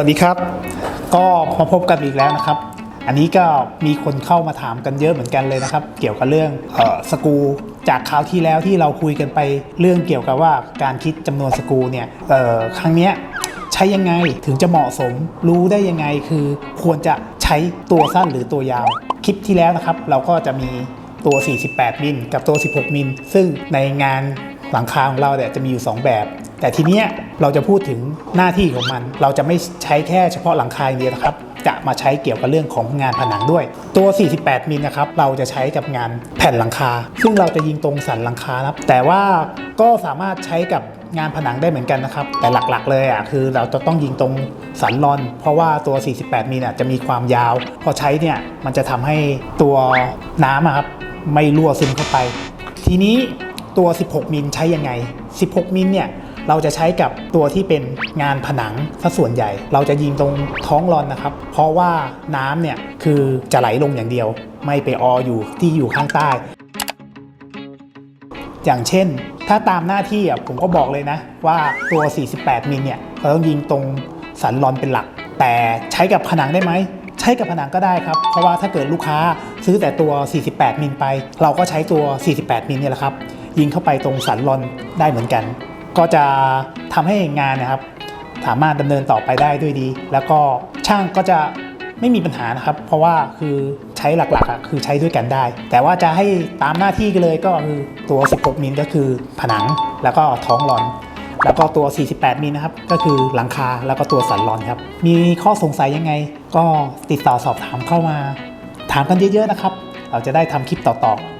วัสดีครับ ก็มาพบกันอีกแล้วนะครับ อันนี้ก็มีคนเข้ามาถามกันเยอะเหมือนกันเลยนะครับ เกี่ยวกับเรื่องออสกูจากคราวที่แล้วที่เราคุยกันไปเรื่องเกี่ยวกับว่าการคิดจำนวนสกูเนี่ยครั้งเนี้ยใช้ยังไงถึงจะเหมาะสมรู้ได้ยังไงคือควรจะใช้ตัวสั้นหรือตัวยาวคลิปที่แล้วนะครับ เราก็จะมีตัว 48 มิลกับตัว 16 มิลซึ่งในงานหลังคาของเราเนี่ยจะมีอยู่ 2 แบบ แต่ทีเนี้ยเราจะพูดถึงหน้าที่ของมัน เราจะไม่ใช้แค่เฉพาะหลังคาอย่างเดียวนะครับ จะมาใช้เกี่ยวกับเรื่องของงานผนังด้วย ตัว 48 มิลนะครับ เราจะใช้กับงานแผ่นหลังคา ซึ่งเราจะยิงตรงสันหลังคาครับ แต่ว่าก็สามารถใช้กับงานผนังได้เหมือนกันนะครับ แต่หลักๆ เลยอะคือเราจะต้องยิงตรงสันรอน เพราะว่าตัว 48 มิลอะจะมีความยาว พอใช้เนี่ยมันจะทำให้ตัวน้ำอะครับไม่รั่วซึมเข้าไป ทีนี้ตัว 16 มิลใช้ยังไง 16 มิลเนี่ย เราจะใช้กับตัวที่เป็นงานผนังซะส่วนใหญ่ เราจะยิงตรงท้องรอนนะครับ เพราะว่าน้ำเนี่ยคือจะไหลลงอย่างเดียว ไม่ไปอออยู่ที่อยู่ข้างใต้ อย่างเช่น ถ้าตามหน้าที่อะผมก็บอกเลยนะ ว่าตัว 48 มิลเนี่ยเราต้องยิงตรงสันรอนเป็นหลัก แต่ใช้กับผนังได้ไหมใช้กับผนังก็ได้ครับ เพราะว่าถ้าเกิดลูกค้าซื้อแต่ตัว 48 มิลไป เราก็ใช้ตัว 48 มิลเนี่ยแหละครับ ยิงเข้าไปตรงสันรอนได้เหมือนกัน ก็จะทำให้งานนะครับ สามารถดำเนินต่อไปได้ด้วยดี แล้วก็ช่างก็จะไม่มีปัญหานะครับ เพราะว่าคือใช้หลักๆอะคือใช้ด้วยกันได้ แต่ว่าจะให้ตามหน้าที่กันเลยก็คือตัว 16 มิลก็คือผนังแล้วก็ท้องรอน แล้วก็ตัว 48 มิลนะครับ ก็คือหลังคาแล้วก็ตัวสันรอนครับ มีข้อสงสัยยังไง ก็ติดต่อสอบถามเข้ามา ถามกันเยอะๆนะครับ เราจะได้ทำคลิปต่อๆ